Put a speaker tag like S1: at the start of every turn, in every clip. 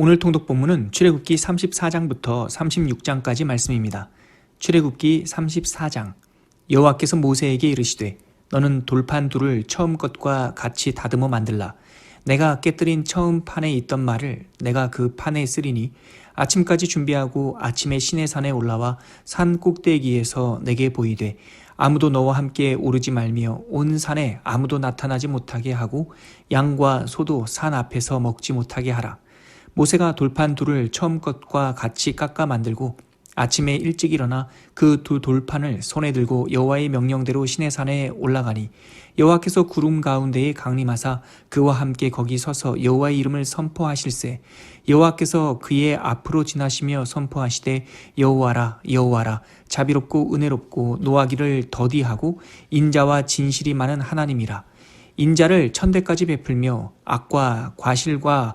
S1: 오늘 통독 본문은 출애굽기 34장부터 36장까지 말씀입니다. 출애굽기 34장 여호와께서 모세에게 이르시되 너는 돌판 둘을 처음 것과 같이 다듬어 만들라 내가 깨뜨린 처음 판에 있던 말을 내가 그 판에 쓰리니 아침까지 준비하고 아침에 시내산에 올라와 산 꼭대기에서 내게 보이되 아무도 너와 함께 오르지 말며 온 산에 아무도 나타나지 못하게 하고 양과 소도 산 앞에서 먹지 못하게 하라. 모세가 돌판 둘을 처음 것과 같이 깎아 만들고 아침에 일찍 일어나 그 두 돌판을 손에 들고 여호와의 명령대로 시내산에 올라가니 여호와께서 구름 가운데에 강림하사 그와 함께 거기 서서 여호와의 이름을 선포하실세. 여호와께서 그의 앞으로 지나시며 선포하시되 여호와라 여호와라 자비롭고 은혜롭고 노하기를 더디하고 인자와 진실이 많은 하나님이라. 인자를 천대까지 베풀며 악과 과실과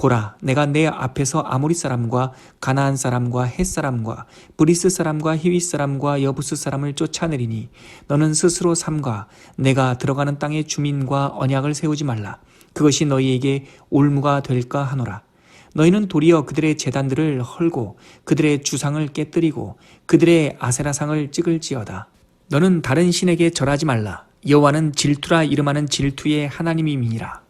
S1: 보라, 내가 내 앞에서 아모리 사람과 가나안 사람과 헷 사람과 브리스 사람과 히윗 사람과 여부스 사람을 쫓아내리니 너는 스스로 삼가 내가 들어가는 땅의 주민과 언약을 세우지 말라. 그것이 너희에게 올무가 될까 하노라. 너희는 도리어 그들의 재단들을 헐고 그들의 주상을 깨뜨리고 그들의 아세라상을 찍을지어다. 너는 다른 신에게 절하지 말라. 여호와는 질투라 이름하는 질투의 하나님임이니라.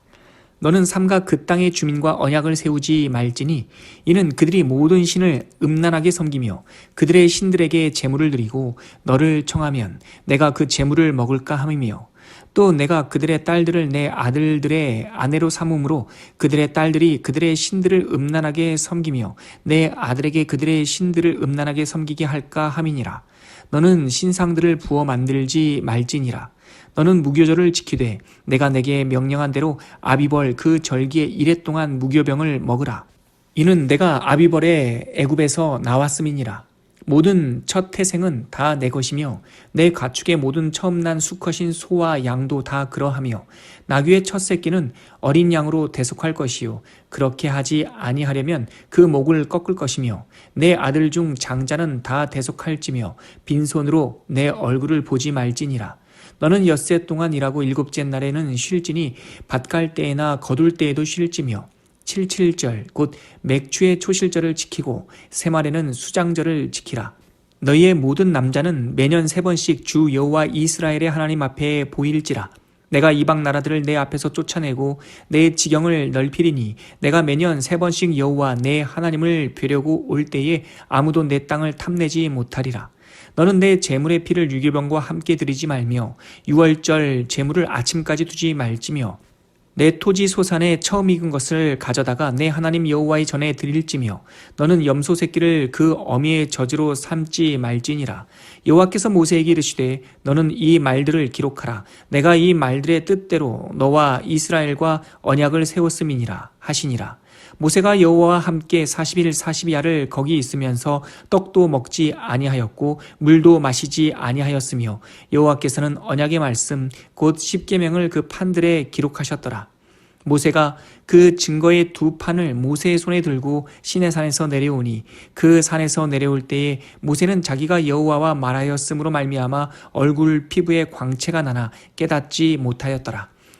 S1: 너는 삼가 그 땅의 주민과 언약을 세우지 말지니 이는 그들이 모든 신을 음란하게 섬기며 그들의 신들에게 재물을 드리고 너를 청하면 내가 그 재물을 먹을까 함이며 또 내가 그들의 딸들을 내 아들들의 아내로 삼음으로 그들의 딸들이 그들의 신들을 음란하게 섬기며 내 아들에게 그들의 신들을 음란하게 섬기게 할까 함이니라. 너는 신상들을 부어 만들지 말지니라 너는 무교절을 지키되 내가 내게 명령한 대로 아비벌 그 절기에 이래 동안 무교병을 먹으라. 이는 내가 아비벌의 애굽에서 나왔음이니라. 모든 첫 태생은 다 내 것이며 내 가축의 모든 처음 난 수컷인 소와 양도 다 그러하며 나귀의 첫 새끼는 어린 양으로 대속할 것이요 그렇게 하지 아니하려면 그 목을 꺾을 것이며 내 아들 중 장자는 다 대속할지며 빈손으로 내 얼굴을 보지 말지니라 너는 엿새 동안 일하고 일곱째 날에는 쉴지니 밭갈 때에나 거둘 때에도 쉴지며 칠칠절 곧 맥주의 초실절을 지키고 새말에는 수장절을 지키라. 너희의 모든 남자는 매년 세 번씩 주 여호와 이스라엘의 하나님 앞에 보일지라. 내가 이방 나라들을 내 앞에서 쫓아내고 내 지경을 넓히리니 내가 매년 세 번씩 여호와 내 하나님을 뵈려고 올 때에 아무도 내 땅을 탐내지 못하리라. 너는 내 재물의 피를 유교병과 함께 드리지 말며 유월절 재물을 아침까지 두지 말지며 내 토지 소산에 처음 익은 것을 가져다가 내 하나님 여호와의 전에 드릴지며 너는 염소 새끼를 그 어미의 저주로 삼지 말지니라. 여호와께서 모세에게 이르시되 너는 이 말들을 기록하라. 내가 이 말들의 뜻대로 너와 이스라엘과 언약을 세웠음이니라 하시니라 모세가 여호와와 함께 40일 40야를 거기 있으면서 떡도 먹지 아니하였고 물도 마시지 아니하였으며 여호와께서는 언약의 말씀 곧 십계명을 그 판들에 기록하셨더라. 모세가 그 증거의 두 판을 모세의 손에 들고 시내산에서 내려오니 그 산에서 내려올 때에 모세는 자기가 여호와와 말하였으므로 말미암아 얼굴 피부에 광채가 나나 깨닫지 못하였더라.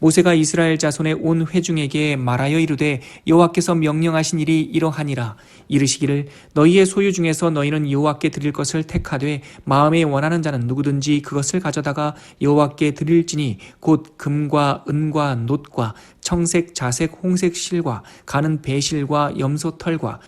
S1: 모세가 이스라엘 자손의 온 회중에게 말하여 이르되 여호와께서 명령하신 일이 이러하니라. 이르시기를 너희의 소유 중에서 너희는 여호와께 드릴 것을 택하되 마음에 원하는 자는 누구든지 그것을 가져다가 여호와께 드릴지니 곧 금과 은과 놋과 청색 자색 홍색 실과 가는 배실과 염소 털과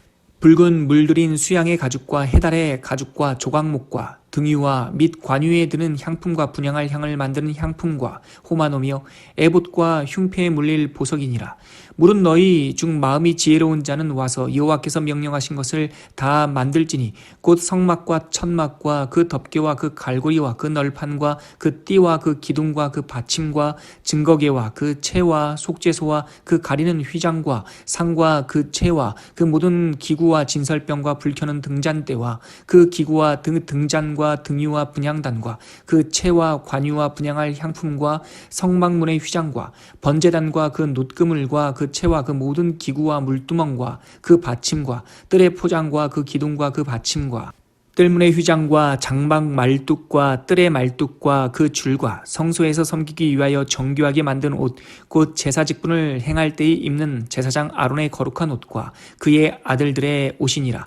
S1: 붉은 물들인 수양의 가죽과 해달의 가죽과 조각목과 등유와 및 관유에 드는 향품과 분양할 향을 만드는 향품과 호마노며 에봇과 흉패에 물릴 보석이니라. 물은 너희 중 마음이 지혜로운 자는 와서 여호와께서 명령하신 것을 다 만들지니 곧 성막과 천막과 그 덮개와 그 갈고리와 그 널판과 그 띠와 그 기둥과 그 받침과 증거계와 그 채와 속죄소와 그 가리는 휘장과 상과 그 채와 그 모든 기구와 진설병과 불켜는 등잔대와 그 기구와 등 등잔과 등유와 분향단과 그 채와 관유와 분향할 향품과 성막문의 휘장과 번제단과 그 놋그물과 그 채와 그 모든 기구와 물두멍과 그 받침과 뜰의 포장과 그 기둥과 그 받침과 뜰문의 휘장과 장막 말뚝과 뜰의 말뚝과 그 줄과 성소에서 섬기기 위하여 정교하게 만든 옷, 곧 제사 직분을 행할 때에 입는 제사장 아론의 거룩한 옷과 그의 아들들의 옷이니라.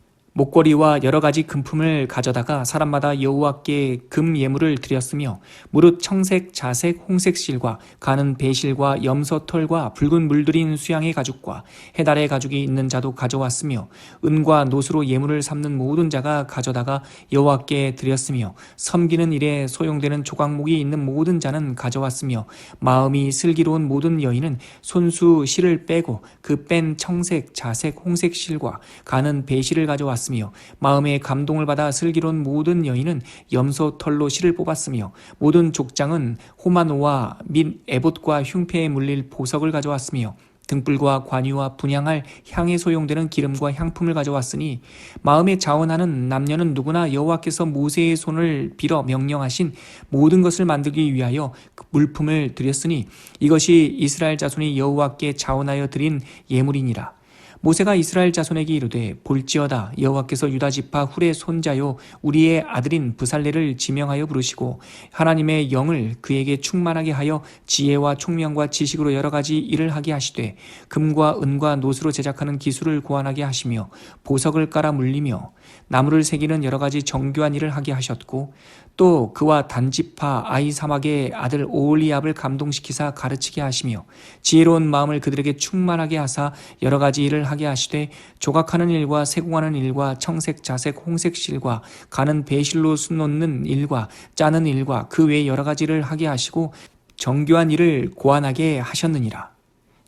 S1: 목걸이와 여러 가지 금품을 가져다가 사람마다 여호와께 금 예물을 드렸으며 무릇 청색, 자색, 홍색 실과 가는 배실과 염소 털과 붉은 물들인 수양의 가죽과 해달의 가죽이 있는 자도 가져왔으며 은과 노수로 예물을 삼는 모든 자가 가져다가 여호와께 드렸으며 섬기는 일에 소용되는 조각목이 있는 모든 자는 가져왔으며 마음이 슬기로운 모든 여인은 손수 실을 빼고 그 뺀 청색, 자색, 홍색 실과 가는 배실을 가져왔으며 뽑았으며 마음에 감동을 받아 슬기로운 모든 여인은 염소 털로 실을 뽑았으며 모든 족장은 호마노와 및 에봇과 흉패에 물릴 보석을 가져왔으며 등불과 관유와 분양할 향에 소용되는 기름과 향품을 가져왔으니 마음에 자원하는 남녀는 누구나 여호와께서 모세의 손을 빌어 명령하신 모든 것을 만들기 위하여 그 물품을 드렸으니 이것이 이스라엘 자손이 여호와께 자원하여 드린 예물이니라. 모세가 이스라엘 자손에게 이르되 볼지어다 여호와께서 유다 지파 훌의 손자요 우리의 아들인 부살레를 지명하여 부르시고 하나님의 영을 그에게 충만하게 하여 지혜와 총명과 지식으로 여러 가지 일을 하게 하시되 금과 은과 노수로 제작하는 기술을 고안하게 하시며 보석을 깔아 물리며 나무를 새기는 여러 가지 정교한 일을 하게 하셨고 또 그와 단지파 아이사막의 아들 오올리압을 감동시키사 가르치게 하시며 지혜로운 마음을 그들에게 충만하게 하사 여러 가지 일을 하게 하시되 조각하는 일과 세공하는 일과 청색 자색 홍색 실과 가는 배실로 수놓는 일과 짜는 일과 그 외 여러 가지를 하게 하시고 정교한 일을 고안하게 하셨느니라.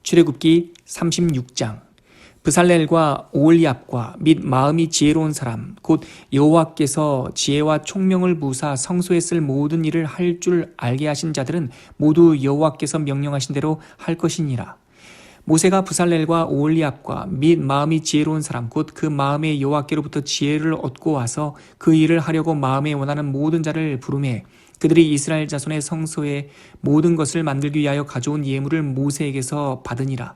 S1: 출애굽기 36장 브살렐과 오올리압과 및 마음이 지혜로운 사람 곧 여호와께서 지혜와 총명을 부사 성소에 쓸 모든 일을 할 줄 알게 하신 자들은 모두 여호와께서 명령하신 대로 할 것이니라. 모세가 부살렐과 오올리압과 및 마음이 지혜로운 사람 곧 그 마음의 여호와께로부터 지혜를 얻고 와서 그 일을 하려고 마음에 원하는 모든 자를 부르매 그들이 이스라엘 자손의 성소에 모든 것을 만들기 위하여 가져온 예물을 모세에게서 받으니라.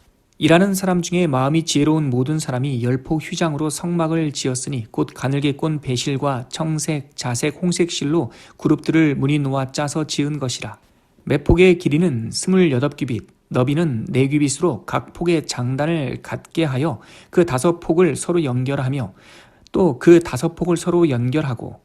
S1: 일하는 사람 중에 마음이 지혜로운 모든 사람이 열포 휘장으로 성막을 지었으니 곧 가늘게 꼰 배실과 청색, 자색, 홍색 실로 그룹들을 무늬 놓아 짜서 지은 것이라. 매 폭의 길이는 스물여덟 규빗, 너비는 네 규빗으로 각 폭의 장단을 갖게 하여 그 다섯 폭을 서로 연결하며 또 그 다섯 폭을 서로 연결하고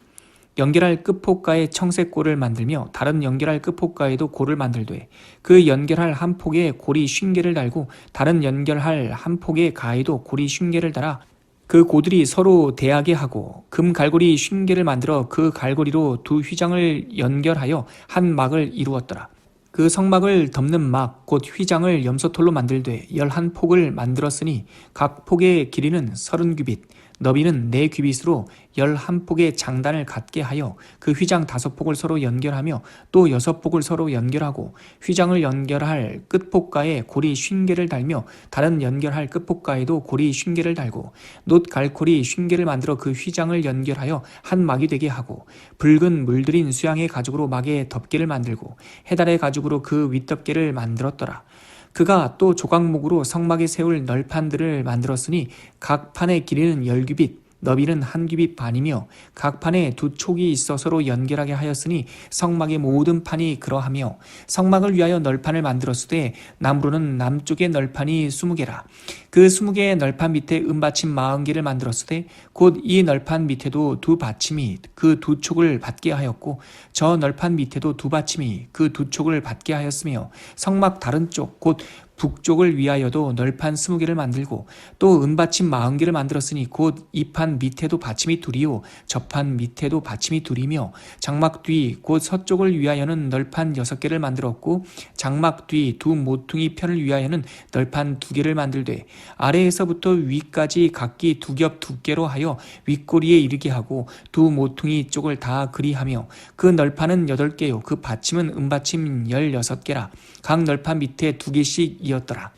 S1: 연결할 끝폭가에 청색골을 만들며 다른 연결할 끝폭가에도 골을 만들되 그 연결할 한 폭에 골이 쉰개를 달고 다른 연결할 한 폭의 가에도 골이 쉰개를 달아 그 고들이 서로 대하게 하고 금 갈고리 쉰개를 만들어 그 갈고리로 두 휘장을 연결하여 한 막을 이루었더라. 그 성막을 덮는 막 곧 휘장을 염소털로 만들되 열한 폭을 만들었으니 각 폭의 길이는 서른 규빗 너비는 네 규빗으로 열한 폭의 장단을 갖게 하여 그 휘장 다섯 폭을 서로 연결하며 또 여섯 폭을 서로 연결하고 휘장을 연결할 끝폭가에 고리 쉰개를 달며 다른 연결할 끝폭가에도 고리 쉰개를 달고 놋 갈고리 쉰개를 만들어 그 휘장을 연결하여 한 막이 되게 하고 붉은 물들인 수양의 가죽으로 막의 덮개를 만들고 해달의 가죽으로 그 윗덮개를 만들었더라. 그가 또 조각목으로 성막에 세울 널판들을 만들었으니 각 판의 길이는 열 규빗, 너비는 한 규빗 반이며 각 판에 두 촉이 있어 서로 연결하게 하였으니 성막의 모든 판이 그러하며 성막을 위하여 널판을 만들었으되 남으로는 남쪽의 널판이 스무 개라. 그 스무 개의 널판 밑에 은받침 마흔 개를 만들었으되 곧 이 널판 밑에도 두 받침이 그 두 촉을 받게 하였고 저 널판 밑에도 두 받침이 그 두 촉을 받게 하였으며 성막 다른 쪽 곧 북쪽을 위하여도 널판 스무 개를 만들고 또 은받침 마흔 개를 만들었으니 곧 이 판 밑에도 받침이 둘이요 저판 밑에도 받침이 둘이며 장막 뒤 곧 서쪽을 위하여는 널판 여섯 개를 만들었고 장막 뒤 두 모퉁이 편을 위하여는 널판 두 개를 만들되 아래에서부터 위까지 각기 두 겹 두께로 하여 윗꼬리에 이르게 하고 두 모퉁이 쪽을 다 그리하며 그 널판은 여덟 개요. 그 받침은 은받침 열여섯 개라. 각 널판 밑에 두 개씩 이었더라.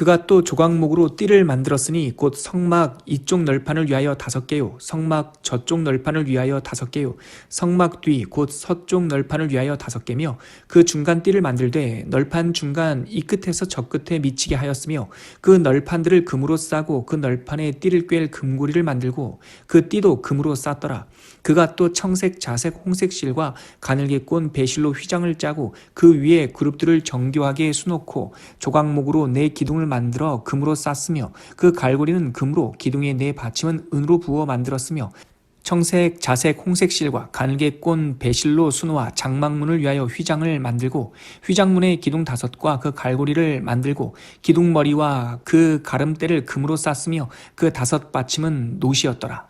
S1: 그가 또 조각목으로 띠를 만들었으니 곧 성막 이쪽 널판을 위하여 다섯 개요. 성막 저쪽 널판을 위하여 다섯 개요. 성막 뒤 곧 서쪽 널판을 위하여 다섯 개며 그 중간 띠를 만들되 널판 중간 이 끝에서 저 끝에 미치게 하였으며 그 널판들을 금으로 싸고 그 널판에 띠를 꿰일 금고리를 만들고 그 띠도 금으로 쌌더라. 그가 또 청색 자색 홍색 실과 가늘게 꼰 배실로 휘장을 짜고 그 위에 그룹들을 정교하게 수놓고 조각목으로 네 기둥을 만들어 금으로 쌌으며 그 갈고리는 금으로 기둥의 네 받침은 은으로 부어 만들었으며 청색, 자색, 홍색 실과 꼰 배실로 수놓아 장막문을 위하여 휘장을 만들고 휘장문의 기둥 다섯과 그 갈고리를 만들고 기둥머리와 그 가름대를 금으로 쌌으며 그 다섯 받침은 노시였더라.